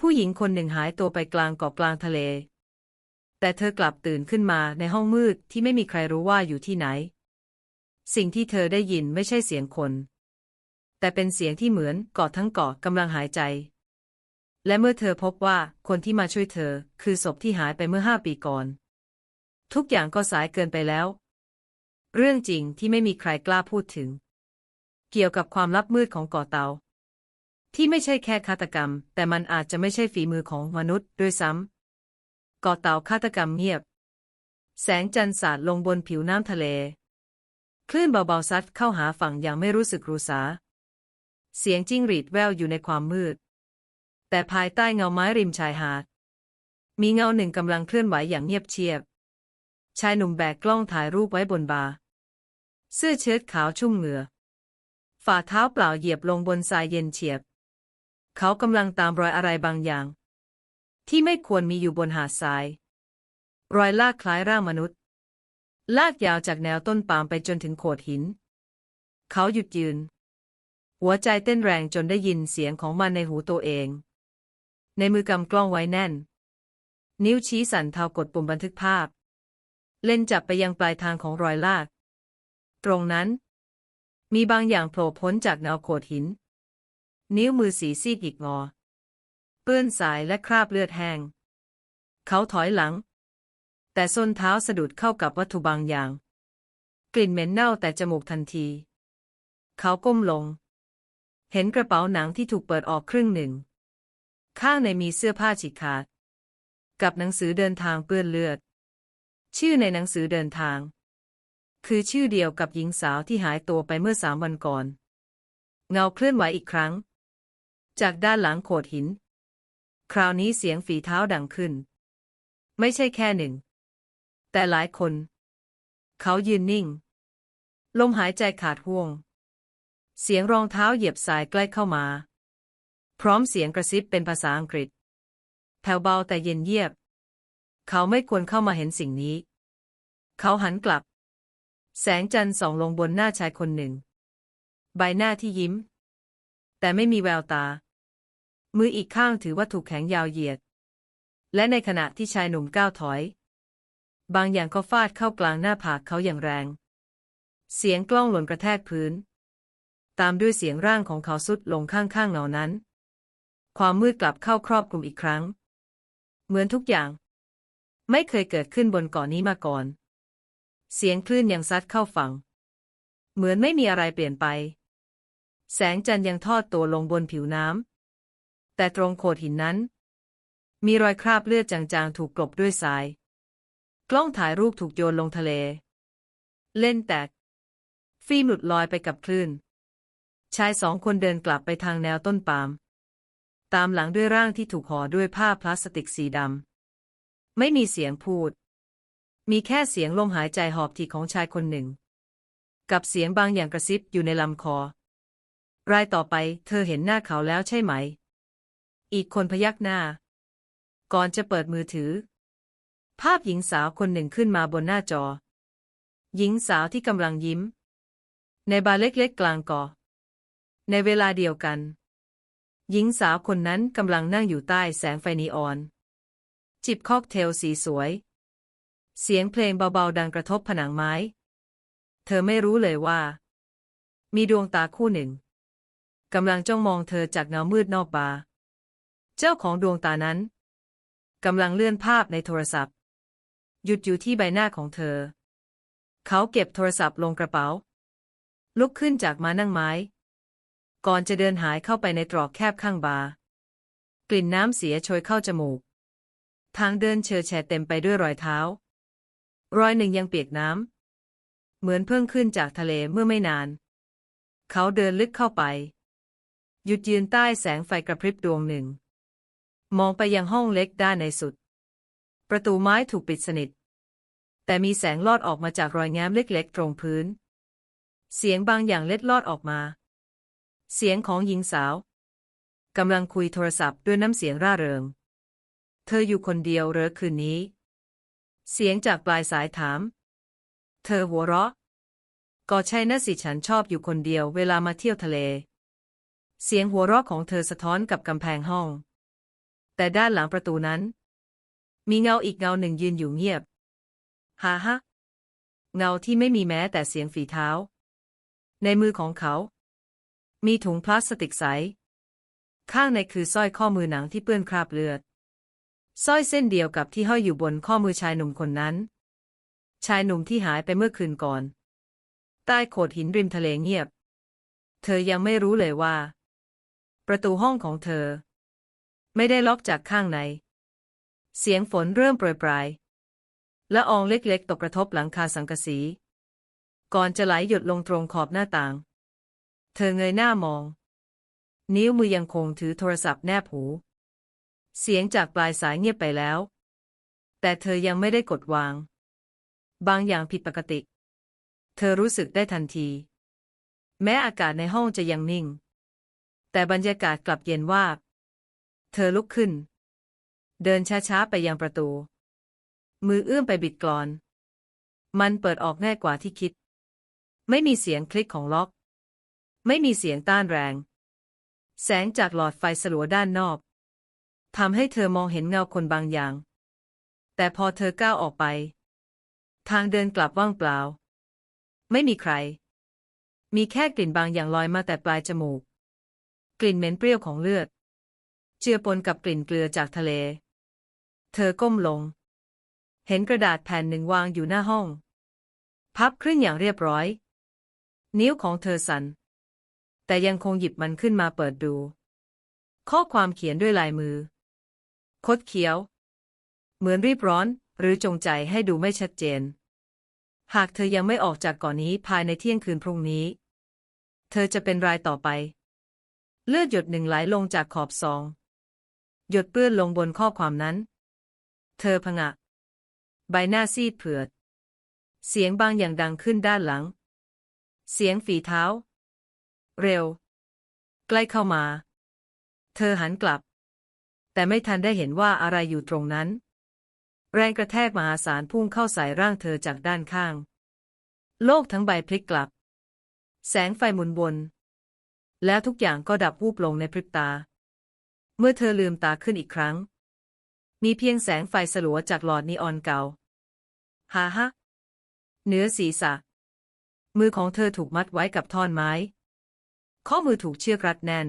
ผู้หญิงคนหนึ่งหายตัวไปกลางเกาะกลางทะเล แต่เธอกลับตื่นขึ้นมาในห้องมืดที่ไม่มีใครรู้ว่าอยู่ที่ไหน สิ่งที่เธอได้ยินไม่ใช่เสียงคน แต่เป็นเสียงที่เหมือนเกาะทั้งเกาะกำลังหายใจ และเมื่อเธอพบว่าคนที่มาช่วยเธอคือศพที่หายไปเมื่อห้าปีก่อน ทุกอย่างก็สายเกินไปแล้ว เรื่องจริงที่ไม่มีใครกล้าพูดถึง เกี่ยวกับความลับมืดของเกาะเตา ที่ไม่ใช่แค่ฆาตกรรม แต่มันอาจจะไม่ใช่ฝีมือของมนุษย์ด้วยซ้ำกาะเต่าฆาตกรรมเงียบ แสงจันทร์สาดลงบนผิวน้ำทะเล คลื่นเบาๆซัดเข้าหาฝั่งอย่างไม่รู้สึกรู้สา เสียงจิ้งหรีดแววอยู่ในความมืด แต่ภายใต้เงาไม้ริมชายหาด มีเงาหนึ่งกำลังเคลื่อนไหวอย่างเงียบเชียบ ชายหนุ่มแบกกล้องถ่ายรูปไว้บนบาเสื้อเชิ้ตขาวชุ่มเหงื่อฝ่าเท้าเปล่าเหยียบลงบนทรายเย็นเฉียบ เขากำลังตามรอยอะไรบางอย่าง ที่ไม่ควรมีอยู่บนหาดทราย รอยลากคล้ายร่างมนุษย์ ลากยาวจากแนวต้นปาล์มไปจนถึงโขดหิน เขาหยุดยืน หัวใจเต้นแรงจนได้ยินเสียงของมันในหูตัวเอง ในมือกำกล้องไว้แน่น นิ้วชี้สั่นเทากดปุ่มบันทึกภาพ เล่นจับไปยังปลายทางของรอยลาก ตรงนั้น มีบางอย่างโผล่พ้นจากแนวโขดหิน นิ้วมือสีซีดหยิกงอ เปื้อนสายและคราบเลือดแห้ง เขาถอยหลัง แต่ส้นเท้าสะดุดเข้ากับวัตถุบางอย่าง กลิ่นเหม็นเน่าแต่จมูกทันที เขาก้มลง เห็นกระเป๋าหนังที่ถูกเปิดออกครึ่งหนึ่ง ข้างในมีเสื้อผ้าฉีกขาด กับหนังสือเดินทางเปื้อนเลือด ชื่อในหนังสือเดินทาง คือชื่อเดียวกับหญิงสาวที่หายตัวไปเมื่อสามวันก่อน เงาเคลื่อนไหวอีกครั้ง จากด้านหลังโขดหิน คราวนี้เสียงฝีเท้าดังขึ้น ไม่ใช่แค่หนึ่ง แต่หลายคน เขายืนนิ่ง ลมหายใจขาดห่วง เสียงรองเท้าเหยียบทรายใกล้เข้ามา พร้อมเสียงกระซิบเป็นภาษาอังกฤษแผ่วเบาแต่เย็นเยียบ เขาไม่ควรเข้ามาเห็นสิ่งนี้ เขาหันกลับ แสงจันทร์ส่องลงบนหน้าชายคนหนึ่ง ใบหน้าที่ยิ้ม แต่ไม่มีแววตา มืออีกข้างถือวัตถุแข็งยาวเหยียด และในขณะที่ชายหนุ่มก้าวถอย บางอย่างก็ฟาดเข้ากลางหน้าผากเขาอย่างแรง เสียงกล้องหล่นกระแทกพื้น ตามด้วยเสียงร่างของเขาสุดลงข้างๆเงานั้น ความมืดกลับเข้าครอบคลุมอีกครั้ง เหมือนทุกอย่าง ไม่เคยเกิดขึ้นบนเกาะนนี้มาก่อน เสียงคลื่นยังซัดเข้าฝั่ง เหมือนไม่มีอะไรเปลี่ยนไป แสงจันทร์ยังทอดตัวลงบนผิวน้ำ แต่ตรงโขดหินนั้น มีรอยคราบเลือดจางๆ ถูกกลบด้วยทราย กล้องถ่ายรูปถูกโยนลงทะเล เล่นแตก ฟิล์มหลุดลอยไปกับคลื่น ชายสองคนเดินกลับไปทางแนวต้นปาล์ม ตามหลังด้วยร่างที่ถูกห่อด้วยผ้าพลาสติกสีดำ ไม่มีเสียงพูด มีแค่เสียงลมหายใจหอบถี่ของชายคนหนึ่ง กับเสียงบางอย่างกระซิบอยู่ในลำคอ รายต่อไปเธอเห็นหน้าเขาแล้วใช่ไหม อีกคนพยักหน้า ก่อนจะเปิดมือถือ ภาพหญิงสาวคนหนึ่งขึ้นมาบนหน้าจอ หญิงสาวที่กำลังยิ้ม ในบาร์เล็กๆกลางเกาะในเวลาเดียวกัน หญิงสาวคนนั้นกำลังนั่งอยู่ใต้แสงไฟนีออน จิบค็อกเทลสีสวย เสียงเพลงเบาๆดังกระทบผนังไม้ เธอไม่รู้เลยว่า มีดวงตาคู่หนึ่งกำลังจ้องมองเธอจากเงามืดนอกบาร์ เจ้าของดวงตานั้นกำลังเลื่อนภาพในโทรศัพท์ หยุดอยู่ที่ใบหน้าของเธอ เขาเก็บโทรศัพท์ลงกระเป๋า ลุกขึ้นจากมานั่งไม้ ก่อนจะเดินหายเข้าไปในตรอกแคบข้างบาร์กลิ่นน้ำเสียโชยเข้าจมูก ทางเดินเชอแฉเต็มไปด้วยรอยเท้า รอยหนึ่งยังเปียกน้ำ เหมือนเพิ่งขึ้นจากทะเลเมื่อไม่นาน เขาเดินลึกเข้าไป หยุดยืนใต้แสงไฟกระพริบดวงหนึ่ง มองไปยังห้องเล็กด้านในสุด ประตูไม้ถูกปิดสนิท แต่มีแสงลอดออกมาจากรอยแง้มเล็กๆ ตรงพื้น เสียงบางอย่างเล็ดลอดออกมา เสียงของหญิงสาวกำลังคุยโทรศัพท์ด้วยน้ำเสียงร่าเริง เธออยู่คนเดียวเหรอคืนนี้ เสียงจากปลายสายถาม เธอหัวเราะ ก็ใช่นะสิฉันชอบอยู่คนเดียวเวลามาเที่ยวทะเล เสียงหัวเราะของเธอสะท้อนกับกำแพงห้อง แต่ด้านหลังประตูนั้น มีเงาอีกเงาหนึ่งยืนอยู่เงียบฮ่าฮะเงาที่ไม่มีแม้แต่เสียงฝีเท้า ในมือของเขา มีถุงพลาสติกใส ข้างในคือสร้อยข้อมือหนังที่เปื้อนคราบเลือดสร้อยเส้นเดียวกับที่ห้อยอยู่บนข้อมือชายหนุ่มคนนั้น ชายหนุ่มที่หายไปเมื่อคืนก่อน ใต้โขดหินริมทะเลเงียบ เธอยังไม่รู้เลยว่า ประตูห้องของเธอ ไม่ได้ล็อกจากข้างใน เสียงฝนเริ่มโปรยปลายและอองเล็กๆ ตกกระทบหลังคาสังกะสี ก่อนจะไหลหยดลงตรงขอบหน้าต่าง เธอเงยหน้ามอง นิ้วมือยังคงถือโทรศัพท์แนบหู เสียงจากปลายสายเงียบไปแล้ว แต่เธอยังไม่ได้กดวาง บางอย่างผิดปกติ เธอรู้สึกได้ทันที แม้อากาศในห้องจะยังนิ่ง แต่บรรยากาศกลับเย็นวาบ เธอลุกขึ้น เดินช้าๆไปยังประตู มือเอื้อมไปบิดกลอน มันเปิดออกง่ายกว่าที่คิด ไม่มีเสียงคลิกของล็อก ไม่มีเสียงต้านแรง แสงจากหลอดไฟสลัวด้านนอกทำให้เธอมองเห็นเงาคนบางอย่าง แต่พอเธอก้าวออกไป ทางเดินกลับว่างเปล่า ไม่มีใคร มีแค่กลิ่นบางอย่างลอยมาแต่ปลายจมูก กลิ่นเหม็นเปรี้ยวของเลือด เจือปนกับกลิ่นเกลือจากทะเล เธอก้มลง เห็นกระดาษแผ่นหนึ่งวางอยู่หน้าห้อง พับครึ่งอย่างเรียบร้อย นิ้วของเธอสัน่นแต่ยังคงหยิบมันขึ้นมาเปิดดู ข้อความเขียนด้วยลายมือ คดเคี้ยว เหมือนรีบร้อนหรือจงใจให้ดูไม่ชัดเจน หากเธอยังไม่ออกจากก่อนนี้ภายในเที่ยงคืนพรุ่งนี้ เธอจะเป็นรายต่อไป เลือดหยดหนึ่งไหลลงจากขอบซอง หยดเปื้อนลงบนข้อความนั้น เธอผงะ ใบหน้าซีดเผือด เสียงบางอย่างดังขึ้นด้านหลัง เสียงฝีเท้า เร็ว ใกล้เข้ามา เธอหันกลับ แต่ไม่ทันได้เห็นว่าอะไรอยู่ตรงนั้น แรงกระแทกมหาศาลพุ่งเข้าใส่ร่างเธอจากด้านข้าง โลกทั้งใบพลิกกลับ แสงไฟหมุนวนแล้วทุกอย่างก็ดับวูบลงในพริบตา เมื่อเธอลืมตาขึ้นอีกครั้ง มีเพียงแสงไฟสลัวจากหลอดนีออนเก่าฮ่าฮะเหนือศีรษะ มือของเธอถูกมัดไว้กับท่อนไม้ ข้อมือถูกเชือกรัดแน่น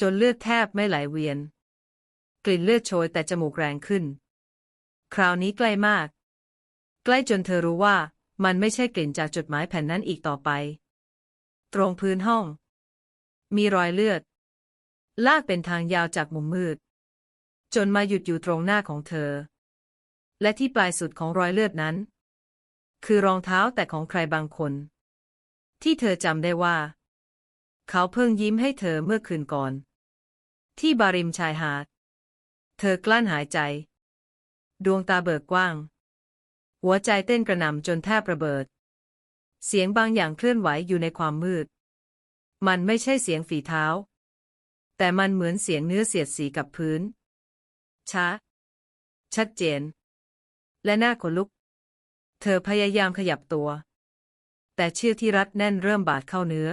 จนเลือดแทบไม่ไหลเวียน กลิ่นเลือดโชยแต่จมูกแรงขึ้น คราวนี้ใกล้มาก ใกล้จนเธอรู้ว่ามันไม่ใช่กลิ่นจากจดหมายแผ่นนั้นอีกต่อไป ตรงพื้นห้อง มีรอยเลือด ลากเป็นทางยาวจากมุมมืด จนมาหยุดอยู่ตรงหน้าของเธอ และที่ปลายสุดของรอยเลือดนั้น คือรองเท้าแต่ของใครบางคน ที่เธอจำได้ว่า เขาเพิ่งยิ้มให้เธอเมื่อคืนก่อน ที่บาริมชายหาด เธอกลั้นหายใจ ดวงตาเบิกกว้าง หัวใจเต้นกระหน่ำจนแทบระเบิด เสียงบางอย่างเคลื่อนไหวอยู่ในความมืด มันไม่ใช่เสียงฝีเท้า แต่มันเหมือนเสียงเนื้อเสียดสีกับพื้น ช้า ชัดเจน และหน้าขนลุก เธอพยายามขยับตัว แต่เชือกที่รัดแน่นเริ่มบาดเข้าเนื้อ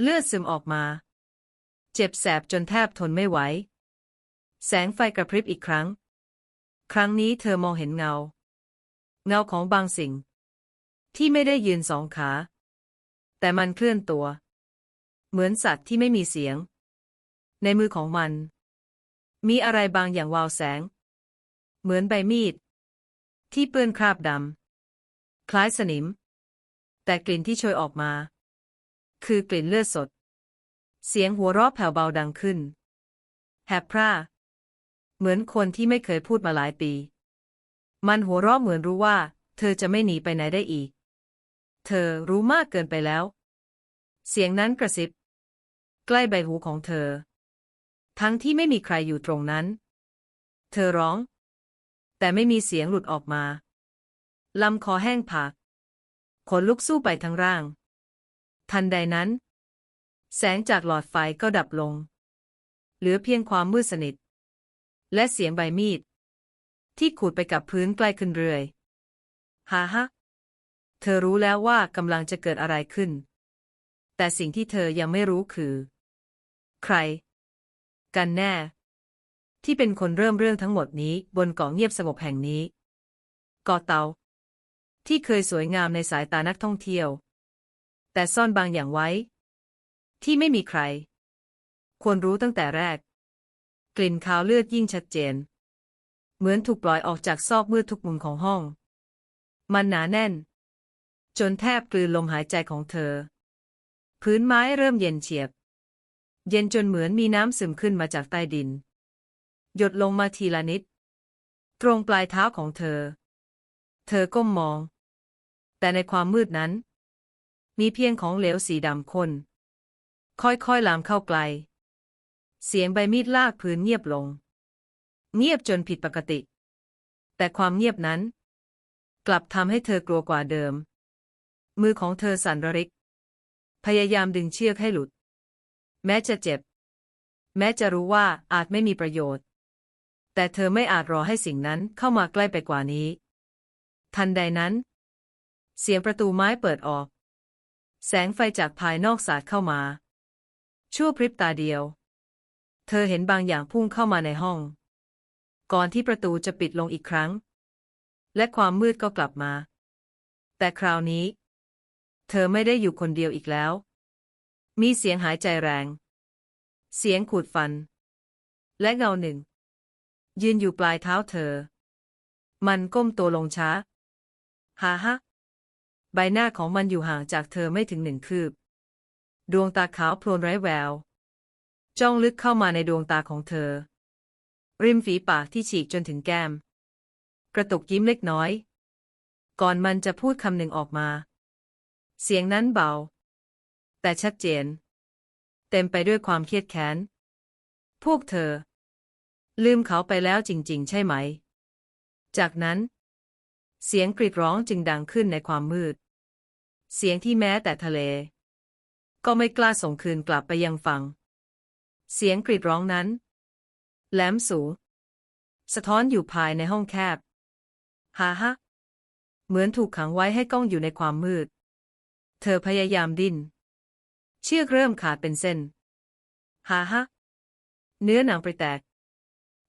เลือดซึมออกมา เจ็บแสบจนแทบทนไม่ไหว แสงไฟกระพริบอีกครั้ง ครั้งนี้เธอมองเห็นเงา เงาของบางสิ่ง ที่ไม่ได้ยืนสองขา แต่มันเคลื่อนตัว เหมือนสัตว์ที่ไม่มีเสียง ในมือของมัน มีอะไรบางอย่างวาวแสง เหมือนใบมีด ที่เปื้อนคราบดำคล้ายสนิม แต่กลิ่นที่โชยออกมา คือกลิ่นเลือดสด เสียงหัวเราะแผ่วเบาดังขึ้น แฮบพร่า เหมือนคนที่ไม่เคยพูดมาหลายปี มันหัวเราะเหมือนรู้ว่า เธอจะไม่หนีไปไหนได้อีก เธอรู้มากเกินไปแล้ว เสียงนั้นกระซิบ ใกล้ใบหูของเธอ ทั้งที่ไม่มีใครอยู่ตรงนั้น เธอร้อง แต่ไม่มีเสียงหลุดออกมา ลำคอแห้งผากขนลุกสู้ไปทั้งร่าง ทันใดนั้น แสงจากหลอดไฟก็ดับลง เหลือเพียงความมืดสนิท และเสียงใบมีด ที่ขูดไปกับพื้นใกล้ขึ้นเรื่อยฮ่าฮะ เธอรู้แล้วว่ากำลังจะเกิดอะไรขึ้น แต่สิ่งที่เธอยังไม่รู้คือ ใคร กันแน่ ที่เป็นคนเริ่มเรื่องทั้งหมดนี้บนเกาะเงียบสงบแห่งนี้เกาะเตา ที่เคยสวยงามในสายตานักท่องเที่ยว แต่ซ่อนบางอย่างไว้ ที่ไม่มีใคร ควรรู้ตั้งแต่แรก กลิ่นคาวเลือดยิ่งชัดเจน เหมือนถูกปล่อยออกจากซอกมืดทุกมุมของห้อง มันหนาแน่น จนแทบกลืนลมหายใจของเธอ พื้นไม้เริ่มเย็นเฉียบ เย็นจนเหมือนมีน้ำซึมขึ้นมาจากใต้ดิน หยดลงมาทีละนิด ตรงปลายเท้าของเธอ เธอก้มมอง แต่ในความมืดนั้น มีเพียงของเหลวสีดำข้นค่อยๆลามเข้าไกล เสียงใบมีดลากพื้นเงียบลง เงียบจนผิดปกติ แต่ความเงียบนั้น กลับทำให้เธอกลัวกว่าเดิม มือของเธอสั่นระริก พยายามดึงเชือกให้หลุด แม้จะเจ็บ แม้จะรู้ว่าอาจไม่มีประโยชน์ แต่เธอไม่อาจรอให้สิ่งนั้นเข้ามาใกล้ไปกว่านี้ ทันใดนั้น เสียงประตูไม้เปิดออก แสงไฟจากภายนอกสาดเข้ามา ชั่วพริบตาเดียว เธอเห็นบางอย่างพุ่งเข้ามาในห้อง ก่อนที่ประตูจะปิดลงอีกครั้ง และความมืดก็กลับมา แต่คราวนี้ เธอไม่ได้อยู่คนเดียวอีกแล้ว มีเสียงหายใจแรง เสียงขูดฟัน และเงาหนึ่ง ยืนอยู่ปลายเท้าเธอ มันก้มตัวลงช้าฮ่าฮะใบหน้าของมันอยู่ห่างจากเธอไม่ถึงหนึ่งคืบ ดวงตาขาวโพลนไร้แวว จ้องลึกเข้ามาในดวงตาของเธอ ริมฝีปากที่ฉีกจนถึงแก้ม กระตุกยิ้มเล็กน้อย ก่อนมันจะพูดคำหนึ่งออกมา เสียงนั้นเบา แต่ชัดเจน เต็มไปด้วยความเครียดแค้น พวกเธอ ลืมเขาไปแล้วจริง ๆ ใช่ไหม จากนั้น เสียงกรีดร้องจึงดังขึ้นในความมืด เสียงที่แม้แต่ทะเล ก็ไม่กล้าส่งคืนกลับไปยังฟัง เสียงกรีดร้องนั้น แหลมสูงสะท้อนอยู่ภายในห้องแคบฮาฮะเหมือนถูกขังไว้ให้ก้องอยู่ในความมืด เธอพยายามดิ้น เชือกเริ่มขาดเป็นเส้นฮ่าฮะเนื้อหนังไปแตก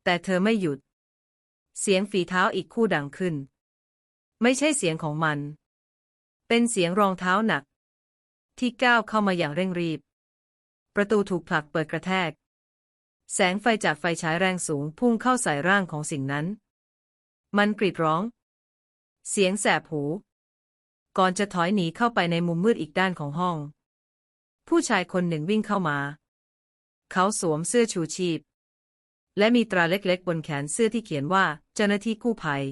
แต่เธอไม่หยุด เสียงฝีเท้าอีกคู่ดังขึ้น ไม่ใช่เสียงของมัน เป็นเสียงรองเท้าหนัก ที่ก้าวเข้ามาอย่างเร่งรีบ ประตูถูกผลักเปิดกระแทก แสงไฟจากไฟฉายแรงสูงพุ่งเข้าใส่ร่างของสิ่งนั้น มันกรีดร้อง เสียงแสบหู ก่อนจะถอยหนีเข้าไปในมุมมืดอีกด้านของห้อง ผู้ชายคนหนึ่งวิ่งเข้ามา เขาสวมเสื้อชูชีพ และมีตราเล็กๆ บนแขนเสื้อที่เขียนว่า เจ้าหน้าที่กู้ภัย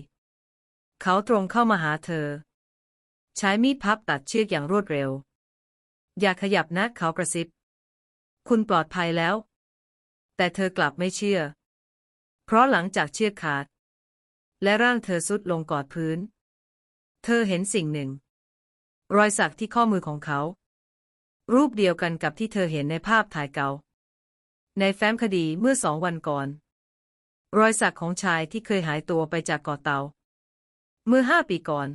เขาตรงเข้ามาหาเธอ ใช้มีดพับตัดเชือกอย่างรวดเร็ว อย่าขยับนะเขากระซิบ คุณปลอดภัยแล้ว แต่เธอกลับไม่เชื่อ เพราะหลังจากเชือกขาด และร่างเธอสุดลงกอดพื้น เธอเห็นสิ่งหนึ่ง รอยสักที่ข้อมือของเขา รูปเดียวกันกับที่เธอเห็นในภาพถ่ายเก่า ในแฟ้มคดีเมื่อสองวันก่อน รอยสักของชายที่เคยหายตัวไปจากเกาะเตา เมื่อห้าปีก่อน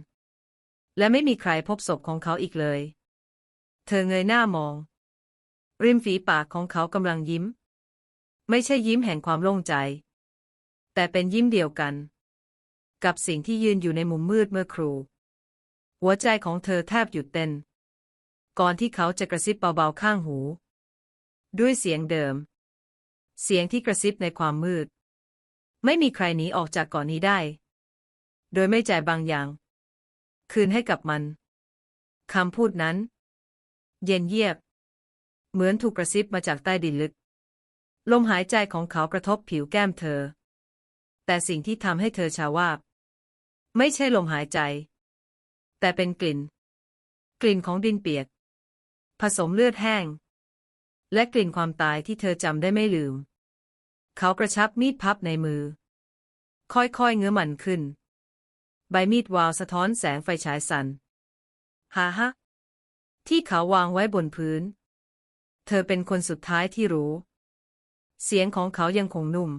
และไม่มีใครพบศพของเขาอีกเลย เธอเงยหน้ามอง ริมฝีปากของเขากำลังยิ้ม ไม่ใช่ยิ้มแห่งความโล่งใจ แต่เป็นยิ้มเดียวกัน กับสิ่งที่ยืนอยู่ในมุมมืดเมื่อครู หัวใจของเธอแทบหยุดเต้น ก่อนที่เขาจะกระซิบเบาๆข้างหู ด้วยเสียงเดิม เสียงที่กระซิบในความมืด ไม่มีใครหนีออกจากเก่อนนี้ได้ โดยไม่จ่ายบางอย่าง คืนให้กับมันคำพูดนั้น เย็นเยียบ เหมือนถูกกระซิบมาจากใต้ดินลึก ลมหายใจของเขากระทบผิวแก้มเธอ แต่สิ่งที่ทำให้เธอชาวาบ ไม่ใช่ลมหายใจ แต่เป็นกลิ่น กลิ่นของดินเปียก ผสมเลือดแห้ง และกลิ่นความตายที่เธอจำได้ไม่ลืม เขากระชับมีดพับในมือ ค่อยๆเงื้อมันขึ้น ใบมีดวาวสะท้อนแสงไฟฉายสันฮาฮะที่เขาวางไว้บนพื้น เธอเป็นคนสุดท้ายที่รู้ เสียงของเขายังคงนุ่ม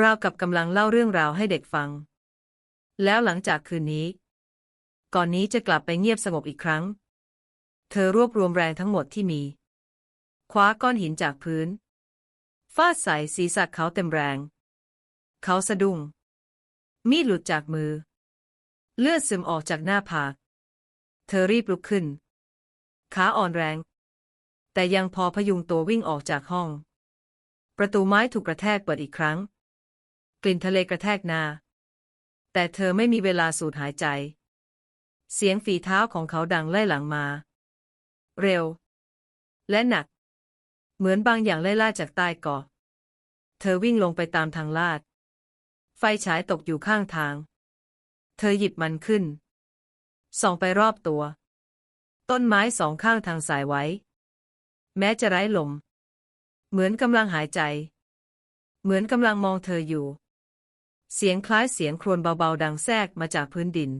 ราวกับกำลังเล่าเรื่องราวให้เด็กฟัง แล้วหลังจากคืนนี้ ก่อนนี้จะกลับไปเงียบสงบอีกครั้ง เธอรวบรวมแรงทั้งหมดที่มี คว้าก้อนหินจากพื้น ฟาดใส่ศีรษะเขาเต็มแรง เขาสะดุ้ง มีดหลุดจากมือ เลือดซึมออกจากหน้าผาก เธอรีบลุกขึ้น ขาอ่อนแรง แต่ยังพอพยุงตัววิ่งออกจากห้อง ประตูไม้ถูกกระแทกเปิดอีกครั้ง กลิ่นทะเลกระแทกหน้า แต่เธอไม่มีเวลาสูดหายใจ เสียงฝีเท้าของเขาดังไล่หลังมา เร็ว และหนัก เหมือนบางอย่างไล่ล่าจากใต้เกาะเธอวิ่งลงไปตามทางลาด ไฟฉายตกอยู่ข้างทาง เธอหยิบมันขึ้น ส่องไปรอบตัว ต้นไม้สองข้างทางสายไว้ แม้จะไร้ลม เหมือนกำลังหายใจ เหมือนกำลังมองเธออยู่ เสียงคล้ายเสียงครวญเบาๆ ดังแทรกมาจากพื้นดิน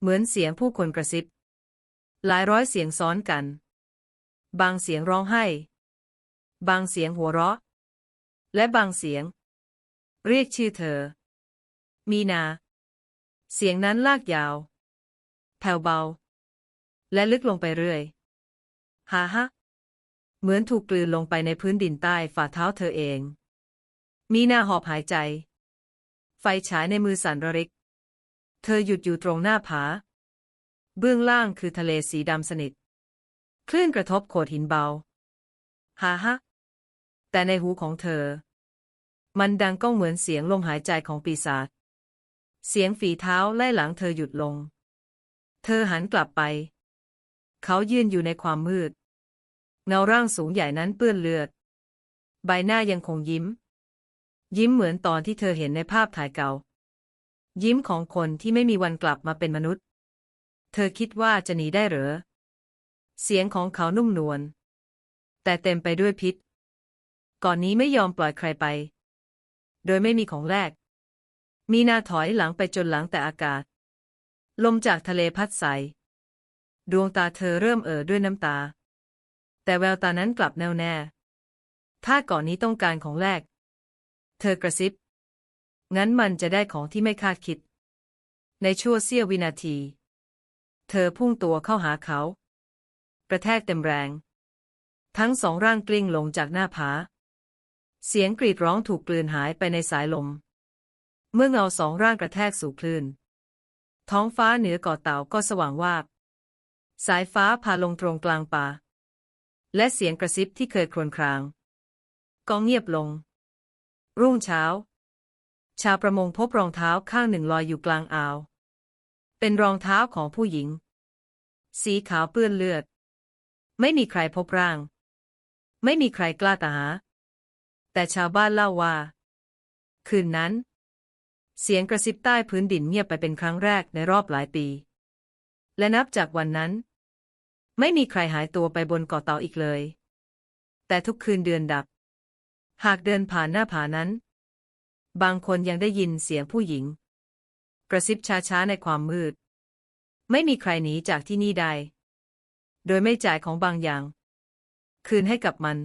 เหมือนเสียงผู้คนกระซิบ หลายร้อยเสียงซ้อนกัน บางเสียงร้องไห้ บางเสียงหัวเราะ และบางเสียง เรียกชื่อเธอ มีนา เสียงนั้นลากยาว แผ่วเบา และลึกลงไปเรื่อยฮ่าฮะเหมือนถูกกลืนลงไปในพื้นดินใต้ฝ่าเท้าเธอเอง มีนาหอบหายใจ ไฟฉายในมือสั่นระริก เธอหยุดอยู่ตรงหน้าผา เบื้องล่างคือทะเลสีดำสนิท คลื่นกระทบโขดหินเบา ฮ่าฮะ แต่ในหูของเธอ มันดังก้องเหมือนเสียงลมหายใจของปีศาจ เสียงฝีเท้าไล่หลังเธอหยุดลง เธอหันกลับไป เขายืนอยู่ในความมืด เงาร่างสูงใหญ่นั้นเปื้อนเลือด ใบหน้ายังคงยิ้ม ยิ้มเหมือนตอนที่เธอเห็นในภาพถ่ายเก่า ยิ้มของคนที่ไม่มีวันกลับมาเป็นมนุษย์ เธอคิดว่าจะหนีได้เหรอ เสียงของเขานุ่มนวล แต่เต็มไปด้วยพิษ ก่อนนี้ไม่ยอมปล่อยใครไป โดยไม่มีของแลกมีนาถอยหลังไปจนหลังแต่อากาศ ลมจากทะเลพัดใส ดวงตาเธอเริ่มเอ่อด้วยน้ำตา แต่แววตานั้นกลับแน่วแน่ ถ้าก่อนนี้ต้องการของแลกเธอกระซิบ งั้นมันจะได้ของที่ไม่คาดคิด ในชั่วเสี้ยววินาที เธอพุ่งตัวเข้าหาเขา กระแทกเต็มแรง ทั้งสองร่างกลิ้งลงจากหน้าผา เสียงกรีดร้องถูกกลืนหายไปในสายลม เมื่อเงาสองร่างกระแทกสู่คลื่น ท้องฟ้าเหนือเกาะเต่าก็สว่างวาบ สายฟ้าพาลงตรงกลางป่า และเสียงกระซิบที่เคยครวญครางก็เงียบลง รุ่งเช้า ชาวประมงพบรองเท้าข้างหนึ่งลอยอยู่กลางอ่าว เป็นรองเท้าของผู้หญิง สีขาวเปื้อนเลือด ไม่มีใครพบร่าง ไม่มีใครกล้าตาหา แต่ชาวบ้านเล่าว่า คืนนั้น เสียงกระซิบใต้พื้นดินเงียบไปเป็นครั้งแรกในรอบหลายปี และนับจากวันนั้น ไม่มีใครหายตัวไปบนเกาะเต่าอีกเลย แต่ทุกคืนเดือนดับ หากเดินผ่านหน้าผานั้น บางคนยังได้ยินเสียงผู้หญิง กระซิบช้าๆในความมืด ไม่มีใครหนีจากที่นี่ได้โดยไม่จ่ายของบางอย่าง คืนให้กับมัน